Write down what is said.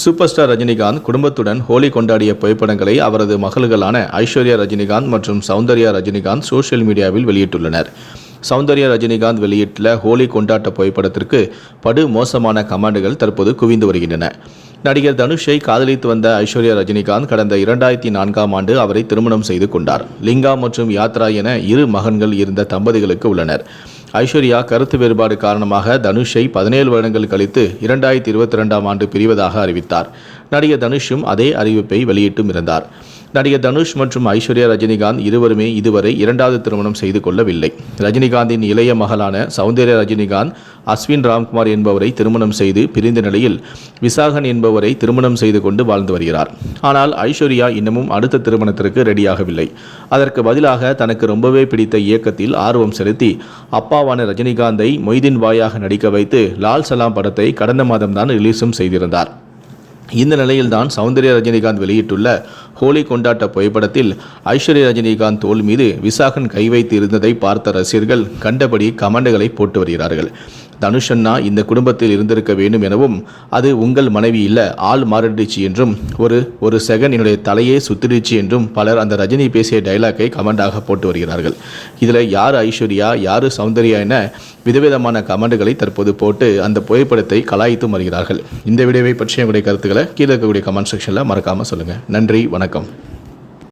Super star Rajinikanth குடும்பத்துடன் ஹோலி கொண்டாடிய புகைப்படங்களை அவரது மகள்களான ஐஸ்வர்யா ரஜினிகாந்த் மற்றும் சௌந்தர்யா ரஜினிகாந்த் சோஷியல் மீடியாவில் வெளியிட்டுள்ளனர். சௌந்தர்யா ரஜினிகாந்த் வெளியிட்டுள்ள ஹோலி கொண்டாட்ட புகைப்படத்திற்கு படு மோசமான கமாண்டுகள் தற்போது குவிந்து வருகின்றன. நடிகர் தனுஷை காதலித்து வந்த ஐஸ்வர்யா ரஜினிகாந்த் கடந்த இரண்டாயிரத்தி நான்காம் ஆண்டு அவரை திருமணம் செய்து கொண்டார். லிங்கா மற்றும் யாத்ரா என இரு மகன்கள் இருந்த தம்பதிகளுக்கு உள்ளனர். ஐஸ்வர்யா கருத்து வேறுபாடு காரணமாக தனுஷை பதினேழு வருடங்கள் கழித்து இரண்டாயிரத்தி இருபத்தி ரெண்டாம் ஆண்டு பிரிவதாக அறிவித்தார். நடிகர் தனுஷும் அதே அறிவிப்பை வெளியிட்டும் இருந்தார். நடிகர் தனுஷ் மற்றும் ஐஸ்வர்யா ரஜினிகாந்த் இருவருமே இதுவரை இரண்டாவது திருமணம் செய்து கொள்ளவில்லை. ரஜினிகாந்தின் இளைய மகளான சௌந்தர்யா ரஜினிகாந்த் அஸ்வின் ராம்குமார் என்பவரை திருமணம் செய்து பிரிந்த நிலையில் விசாகன் என்பவரை திருமணம் செய்து கொண்டு வாழ்ந்து வருகிறார். ஆனால் ஐஸ்வர்யா இன்னமும் அடுத்த திருமணத்திற்கு ரெடியாகவில்லை. அதற்கு பதிலாக தனக்கு ரொம்பவே பிடித்த இயக்கத்தில் ஆர்வம் செலுத்தி அப்பாவான ரஜினிகாந்தை மொய்தீன் வாயாக நடிக்க வைத்து லால் சலாம் படத்தை கடந்த மாதம்தான் ரிலீஸும் செய்திருந்தார். இந்த நிலையில்தான் சௌந்தர்யா ரஜினிகாந்த் வெளியிட்டுள்ள ஹோலி கொண்டாட்ட புகைப்படத்தில் ஐஸ்வர்யா ரஜினிகாந்த் தோல் மீது விசாகன் கை வைத்து இருந்ததை பார்த்த ரசிகர்கள் கண்டபடி கமெண்டுகளை போட்டு வருகிறார்கள். தனுஷன்னா இந்த குடும்பத்தில் இருந்திருக்க வேண்டும் எனவும் அது உங்கள் மனைவி இல்லை ஆள் மாறிடுச்சு என்றும் ஒரு ஒரு செகண்ட் என்னுடைய தலையே சுத்திடுச்சு என்றும் பலர் அந்த ரஜினி பேசிய டைலாக்கை கமெண்டாக போட்டு வருகிறார்கள். இதில் யார் ஐஸ்வர்யா யார் சௌந்தர்யா என விதவிதமான கமெண்டுகளை தற்போது போட்டு அந்த புகைப்படத்தை கலாய்த்தும் வருகிறார்கள். இந்த வீடியோவை பற்றிய உங்களுடைய கருத்துக்களை கீழே இருக்கக்கூடிய கமெண்ட் செக்ஷனில் மறக்காமல் சொல்லுங்கள் நன்றி வணக்கம்.